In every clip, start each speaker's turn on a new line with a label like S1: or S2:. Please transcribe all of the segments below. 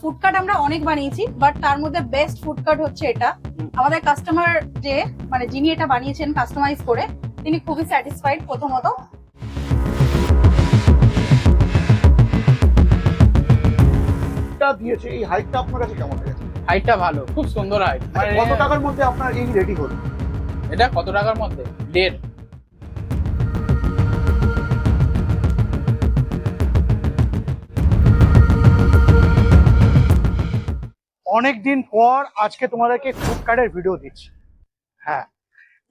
S1: Food cart আমরা অনেক বানিয়েছি বাট তার মধ্যে বেস্ট ফুডকার্ট হচ্ছে এটা। আমাদের কাস্টমার যে মানে যিনি এটা বানিয়েছেন কাস্টমাইজ করে তিনি খুবই স্যাটিসফাইড প্রথমত।
S2: দিয়েছে এই হাইটটা আপনার কাছে কেমন লেগেছে?
S3: হাইটটা ভালো খুব সুন্দর হাইট মানে
S2: কত টাকার মধ্যে আপনার এই রেডি হলো?
S3: এটা কত টাকার মধ্যে? দেড়।
S2: অনেক দিন পর আজকে তোমাদেরকে ফুডকার্টের ভিডিও দিচ্ছি। হ্যাঁ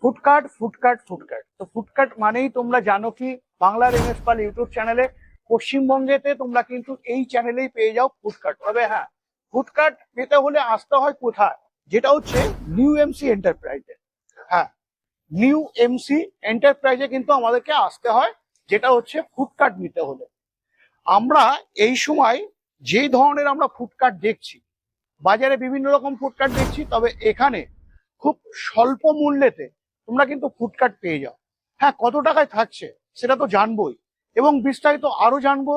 S2: food cart food cart food cart তো ফুডকার্ট মানেই তোমরা জানো কি, বাংলার এমএস পাল ইউটিউব চ্যানেলে পশ্চিমবঙ্গেতে তোমরা কিন্তু এই চ্যানেলেই পেয়ে যাও ফুডকার্ট তবে হ্যাঁ ফুডকার্ট পেতে হলে আসতে হয় কোথায়? যেটা হচ্ছে নিউ এমসি এন্টারপ্রাইজে হ্যাঁ নিউ এমসি এন্টারপ্রাইজে কিন্তু আমাদেরকে আসতে হয়, যেটা হচ্ছে ফুডকার্ট নিতে হলে। আমরা এই সময় যে ধরনের আমরা ফুডকার্ট দেখছি বাজারে বিভিন্ন রকম ফুডকার্ট দেখছি, তবে এখানে খুব স্বল্প মূল্যেতে তোমরা কিন্তু ফুডকার্ট পেয়ে যাও। হ্যাঁ কত টাকায় থাকছে সেটা তো জানবোই। এবং বিস্তারিত আরও জানব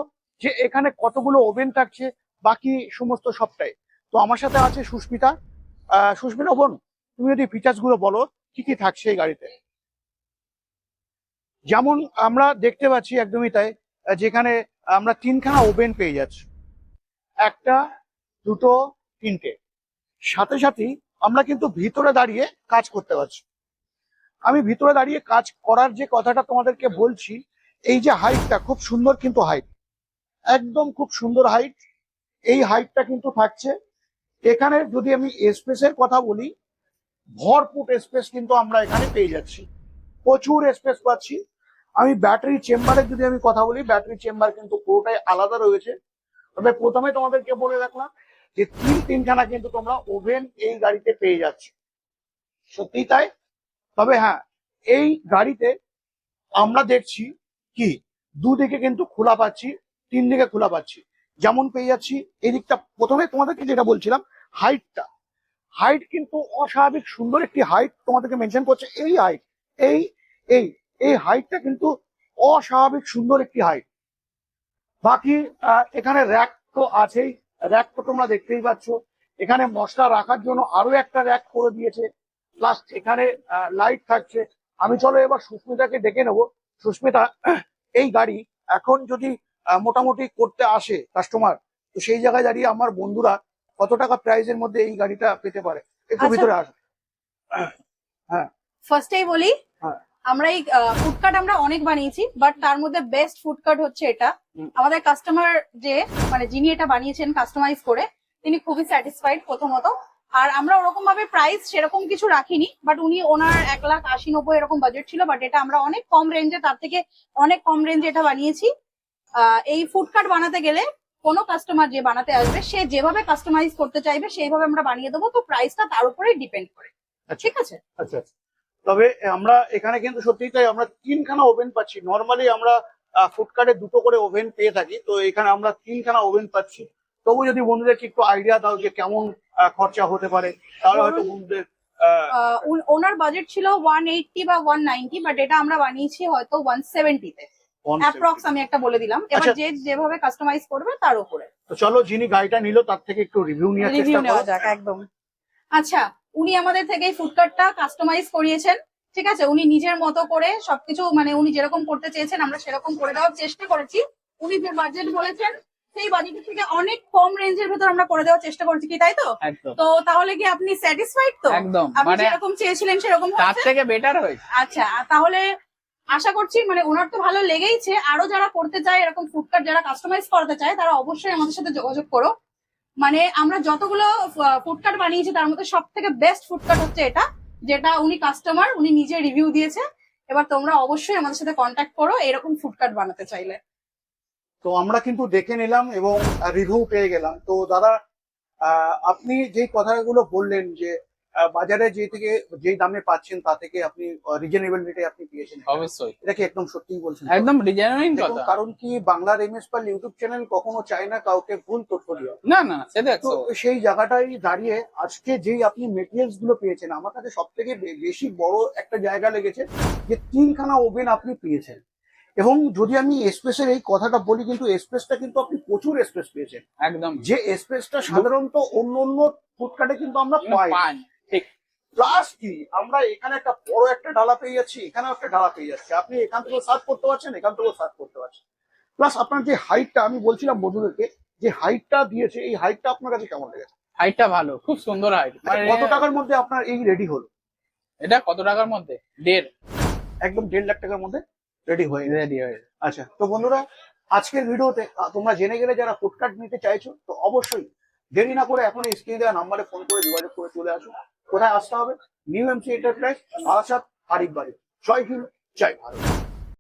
S2: যে এখানে কতগুলো ওভেন থাকছে, বাকি সমস্ত সবটাই। তো আমার সাথে আছে সুস্মিতা। সুস্মিতা বোন, তুমি যদি ফিচার্সগুলো বলো, কি কি থাকছে এই গাড়িতে? যেমন আমরা দেখতে পাচ্ছি একদমই তাই, যেখানে আমরা তিনখানা ওভেন পেয়ে যাচ্ছি। একটা, দুটো তিনটে। সাথে সাথেই আমরা কিন্তু ভিতরে দাঁড়িয়ে কাজ করতে পারছি। আমি ভিতরে দাঁড়িয়ে কাজ করার যে কথাটা তোমাদেরকে বলছি, এই যে হাইটটা খুব সুন্দর কিন্তু হাইট। একদম খুব সুন্দর হাইট। এই হাইটটা কিন্তু থাকছে। এখানে যদি আমি স্পেসের কথা বলি, ভরপুর স্পেস কিন্তু আমরা এখানে পেয়ে যাচ্ছি। প্রচুর স্পেস পাচ্ছি। আমি ব্যাটারি চেম্বারের যদি আমি কথা বলি, ব্যাটারি চেম্বার কিন্তু পুরোটাই আলাদা রয়েছে। তবে প্রথমে তোমাদেরকে বলে রাখলাম যে তিন তিনখানা কিন্তু তোমরা ওভেন এই গাড়িতে পেয়ে যাচ্ছ। সত্যি তাই? তবে হ্যাঁ এই গাড়িতে আমরা দেখছি কি? দুদিকে কিন্তু খোলা পাচ্ছি তিন দিকে খোলা পাচ্ছি। যেমন পেয়ে যাচ্ছি এই দিকটা প্রথমে তোমাদেরকে যেটা বলছিলাম হাইটটা হাইট কিন্তু অস্বাভাবিক সুন্দর একটি হাইট তোমাদেরকে মেনশন করছে, এই হাইট এই এই এই হাইটটা কিন্তু অস্বাভাবিক সুন্দর একটি হাইট বাকি এখানে র্যাক তো আছেই। র্যাক তো তোমরা দেখতেই পাচ্ছ। এখানে মশলা রাখার জন্য আরও একটা র্যাক করে দিয়েছে। প্লাস এখানে লাইট থাকছে। আমি চলো এবার সুস্মিতাকে ডেকে নেব। সুস্মিতা এই গাড়ি এখন যদি মোটামুটি করতে আসে কাস্টমার তো সেই জায়গায় দাঁড়িয়ে আমার বন্ধুরা কত টাকা প্রাইজের মধ্যে এই গাড়িটা পেতে পারে? একটু
S1: আচ্ছা।
S2: ভিতরে আস।
S1: ফার্স্টেই বলি
S2: হ্যাঁ।
S1: আমরা এই ফুডকার্ট আমরা অনেক বানিয়েছি বাট তার মধ্যে বেস্ট ফুডকার্ট হচ্ছে এটা। আমাদের কাস্টমার যে মানে যিনি এটা বানিয়েছেন কাস্টমাইজ করে তিনি খুবই স্যাটিসফাইড প্রথমত। আর আমরা ওরকম ভাবে প্রাইস সেরকম কিছু রাখিনি বাট উনি ওনার এক লাখ আশি নব্বই এরকম বাজেট ছিল বাট এটা আমরা অনেক কম রেঞ্জে তার থেকে অনেক কম রেঞ্জে এটা বানিয়েছি। আহ, এই ফুডকার্ট বানাতে গেলে কোনো কাস্টমার যে বানাতে আসবে সে যেভাবে কাস্টমাইজ করতে চাইবে সেইভাবে আমরা বানিয়ে দেবো তো প্রাইসটা তার উপরেই ডিপেন্ড করে। ঠিক আছে?
S2: আচ্ছা আচ্ছা। তবে আমরা এখানে কিন্তু সত্যি তাই আমরা তিনখানা ওভেন পাচ্ছি। নর্মালি আমরা ফুডকার্টে দুটো করে ওভেন পেয়ে থাকি তো এখানে আমরা তিনখানা ওভেন পাচ্ছি। তবু যদি বন্ধুদেরকে একটু আইডিয়া দাও যে কেমন খরচা হতে পারে তাহলে হয়তো বন্ধুদের
S1: ওনার বাজেট ছিল ওয়ান এইটটি বা ওয়ান নাইনটি বাট এটা আমরা বানিয়েছি হয়তো ওয়ান সেভেন্টিতে
S2: 170
S1: অ্যাপ্রক্স আমি একটা বলে দিলাম। এবার
S2: আচ্ছা।
S1: যে যেভাবে কাস্টমাইজ করবে তার উপরে।
S2: তো চলো যিনি গাড়িটা নিল তার থেকে একটু রিভিউ
S1: রিভিউ
S2: চেষ্টা
S1: নেওয়া
S2: করো।
S1: যাক একদম। আচ্ছা উনি আমাদের থেকে এই ফুডকার্টটা কাস্টমাইজ করিয়েছেন ঠিক আছে? উনি নিজের মতো করে সবকিছু মানে উনি যেরকম করতে চেয়েছেন আমরা সেরকম করে দেওয়ার চেষ্টা করেছি। উনি যে বাজেট বলেছেন সেই বাজেটের থেকে অনেক কম রেঞ্জের ভেতর আমরা করে দেওয়ার চেষ্টা করেছি কি তাই তো? তো তাহলে কি আপনি স্যাটিসফাইড তো?
S3: একদম
S1: আপনি
S3: মানে
S1: যেরকম চেয়েছিলেন সেরকম
S3: তার থেকে বেটার হয়েছে।
S1: আচ্ছা তাহলে আশা করছি মানে ওনার তো ভালো লেগেইছে। আরও যারা করতে চায় এরকম ফুডকার্ট যারা কাস্টমাইজ করতে চায় তারা অবশ্যই আমাদের সাথে যোগাযোগ করো। মানে আমরা যতগুলো ফুডকার্ট বানিয়েছি, তার মধ্যে সব থেকে বেস্ট ফুডকার্ট হচ্ছে এটা, যেটা উনি কাস্টমার উনি নিজে রিভিউ দিয়েছে। এবার তোমরা অবশ্যই আমাদের সাথে কন্ট্যাক্ট করো, এরকম ফুডকার্ট বানাতে চাইলে।
S2: তো আমরা কিন্তু দেখে নিলাম এবং রিভিউ পেয়ে গেলাম। তো দাদা আপনি যে কথাগুলো বললেন যে বাজারে যে থেকে যেই দামে পাচ্ছেন তা থেকে আপনি রিজনেবল রেটে আপনি পেয়েছেন
S3: অবশ্যই।
S2: এটা কি একদম সত্যিই বলছেন?
S3: একদম
S2: দেখুন,
S3: কথা।
S2: কারণ কি বাংলার এমএস পাল ইউটিউব চ্যানেল কখনো চায় না কাউকে ভুল তথ্য দেওয়া।
S3: না না না, সে
S2: তো সেই জায়গাটাই দাঁড়িয়ে আজকে যেই আপনি মেটেরিয়ালসগুলো পেয়েছেন আমার কাছে সব থেকে বেশি বড় একটা জায়গা লেগেছে যে তিনখানা ওভেন আপনি পেয়েছেন। এবং যদি আমি এক্সপ্রেসের এই কথাটা বলি কিন্তু এক্সপ্রেসটা কিন্তু আপনি প্রচুর এক্সপ্রেস পেয়েছেন।
S3: একদম।
S2: যে এক্সপ্রেসটা সাধারণত অন্য অন্য ফুটকাটে কিন্তু আমরা পাই।
S3: ঠিক।
S2: প্লাস কি? আমরা এখানে একটা বড় একটা ডালা পেয়ে যাচ্ছি এখানেও একটা ডালা পেয়ে যাচ্ছি। আপনি এখান থেকেও সার্চ করতে পারছেন এখান থেকেও সার্চ করতে পারছেন। প্লাস আপনার যে হাইটটা আমি বলছিলাম বন্ধুদেরকে যে হাইটটা দিয়েছে এই হাইটটা আপনার কাছে কেমন লেগেছে?
S3: হাইটটা ভালো খুব সুন্দর হাইট মানে
S2: কত টাকার মধ্যে আপনার এই রেডি হলো?
S3: এটা কত টাকার মধ্যে? দেড়।
S2: একদম দেড় লাখ টাকার মধ্যে রেডি হয়ে
S3: রেডি হয়ে
S2: আচ্ছা তো বন্ধুরা আজকের ভিডিওতে তোমরা জেনে গেলে যারা ফুডকার্ট নিতে চাইছো তো অবশ্যই দেরি না করে এখন স্ক্রিনে দেওয়া নাম্বারে ফোন করে যোগাযোগ করে চলে আসো। কোথায় আসতে হবে? New MC enterprise Asad Arif বাড়ি জয় হিন্দ জয় ভারত।